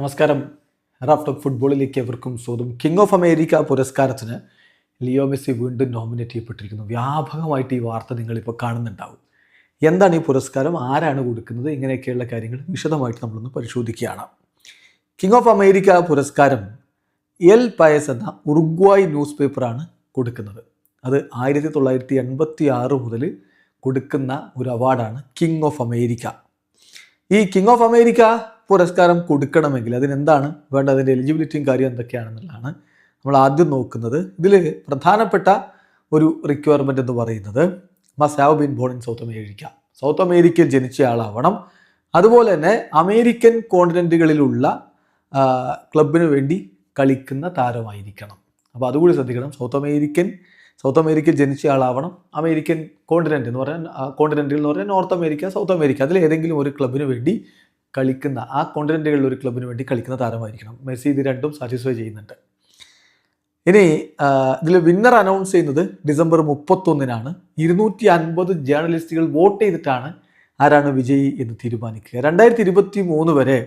നമസ്കാരം. റാഫ്റ്റോക്ക് ഫുട്ബോളിലേക്ക് എവർക്കും സ്വാഗതം. കിങ് ഓഫ് അമേരിക്ക പുരസ്കാരത്തിന് ലിയോ മെസ്സി വീണ്ടും നോമിനേറ്റ് ചെയ്യപ്പെട്ടിരിക്കുന്നു. വ്യാപകമായിട്ട് ഈ വാർത്ത നിങ്ങളിപ്പോൾ കാണുന്നുണ്ടാവും. എന്താണ് ഈ പുരസ്കാരം? ആരാണ് കൊടുക്കുന്നത്? ഇങ്ങനെയൊക്കെയുള്ള കാര്യങ്ങൾ വിശദമായിട്ട് നമ്മളൊന്ന് പരിശോധിക്കുകയാണ്. കിങ് ഓഫ് അമേരിക്ക പുരസ്കാരം എൽ പയസ് എന്ന ഉറുഗ്വായ് ന്യൂസ് പേപ്പറാണ് കൊടുക്കുന്നത്. അത് ആയിരത്തി തൊള്ളായിരത്തി എൺപത്തി ആറ് മുതൽ കൊടുക്കുന്ന ഒരു അവാർഡാണ് കിങ് ഓഫ് അമേരിക്ക ഈ കിങ് ഓഫ് അമേരിക്ക പുരസ്കാരം കൊടുക്കണമെങ്കിൽ അതിനെന്താണ് വേണ്ട അതിന്റെ എലിജിബിലിറ്റിയും കാര്യം എന്തൊക്കെയാണെന്നുള്ളതാണ് നമ്മൾ ആദ്യം നോക്കുന്നത്. ഇതിൽ പ്രധാനപ്പെട്ട ഒരു റിക്വയർമെന്റ് എന്ന് പറയുന്നത് must have been born in South America. South അമേരിക്കയിൽ ജനിച്ച ആളാവണം. അതുപോലെ തന്നെ അമേരിക്കൻ കോണ്ടിനെന്റുകളിലുള്ള ക്ലബിന് വേണ്ടി കളിക്കുന്ന താരമായിരിക്കണം. അപ്പോൾ അതുകൂടി ശ്രദ്ധിക്കണം. സൗത്ത് അമേരിക്കൻ സൗത്ത് അമേരിക്കയിൽ ജനിച്ച ആളാവണം. അമേരിക്കൻ കോണ്ടിനെന്റ് എന്ന് പറഞ്ഞാൽ കോണ്ടിനെന്റിൽ എന്ന് പറഞ്ഞാൽ നോർത്ത് അമേരിക്ക സൗത്ത് അമേരിക്ക. അതിൽ ഏതെങ്കിലും ഒരു ക്ലബിന് വേണ്ടി കളിക്കുന്ന ആ കോണ്ടിനെന്റുകളിൽ ഒരു ക്ലബിന് വേണ്ടി കളിക്കുന്ന താരമായിരിക്കണം. മെസ്സി ഇത് രണ്ടും സാറ്റിസ്ഫൈ ചെയ്യുന്നുണ്ട്. ഇനി ഇതിൽ വിന്നർ അനൗൺസ് ചെയ്യുന്നത് ഡിസംബർ മുപ്പത്തൊന്നിനാണ്. ഇരുന്നൂറ്റി അൻപത് ജേർണലിസ്റ്റുകൾ വോട്ട് ചെയ്തിട്ടാണ് ആരാണ് വിജയി എന്ന് തീരുമാനിക്കുക. രണ്ടായിരത്തി ഇരുപത്തി മൂന്ന് വരെ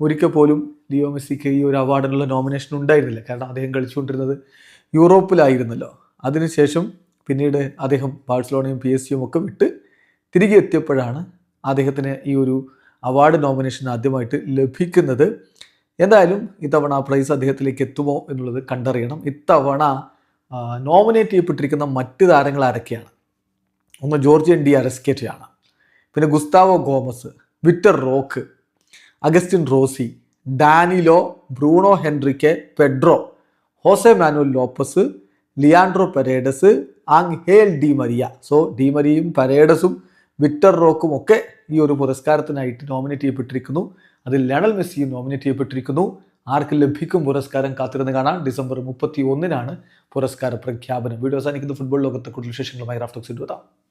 ഒരിക്കൽ പോലും ലിയോ മെസ്സിക്ക് ഈ ഒരു അവാർഡിനുള്ള നോമിനേഷൻ ഉണ്ടായിരുന്നില്ല. കാരണം അദ്ദേഹം കളിച്ചുകൊണ്ടിരുന്നത് യൂറോപ്പിലായിരുന്നല്ലോ. അതിനുശേഷം പിന്നീട് അദ്ദേഹം ബാഴ്സലോണയും പി എസ് സിയും ഒക്കെ വിട്ട് തിരികെ എത്തിയപ്പോഴാണ് അദ്ദേഹത്തിന് ഈ ഒരു അവാർഡ് നോമിനേഷൻ ആദ്യമായിട്ട് ലഭിക്കുന്നത്. എന്തായാലും ഇത്തവണ പ്രൈസ് അദ്ദേഹത്തിലേക്ക് എത്തുമോ എന്നുള്ളത് കണ്ടറിയണം. ഇത്തവണ നോമിനേറ്റ് ചെയ്യപ്പെട്ടിരിക്കുന്ന മറ്റ് താരങ്ങൾ ആരൊക്കെയാണ്? ഒന്ന് എൻ ഡി അരസ്കേറ്റയാണ് പിന്നെ Gustavo Gomez Victor Roque Agustin Rossi Danilo Bruno Henrique Pedro Jose Manuel Lopez Leandro Paredes Angel Di Maria. So Di മരിയയും പെരേഡസും വിക്ടർ റോക്കും ഒക്കെ ഈ ഒരു പുരസ്കാരത്തിനായിട്ട് നോമിനേറ്റ് ചെയ്യപ്പെട്ടിരിക്കുന്നു. അതിൽ ലണൽ മെസ്സിയും നോമിനേറ്റ് ചെയ്യപ്പെട്ടിരിക്കുന്നു. ആർക്ക് ലഭിക്കും പുരസ്കാരം കാത്തിരുന്ന് കാണാം. ഡിസംബർ മുപ്പത്തി ഒന്നിനാണ് പുരസ്കാര പ്രഖ്യാപനം. വീഡിയോ അവസാനിക്കുന്ന. ഫുട്ബോൾ ലോകത്തെ കൂടുതൽ വിശേഷങ്ങളുമായി റാഫ്റ്റോക്സ് എത്താം.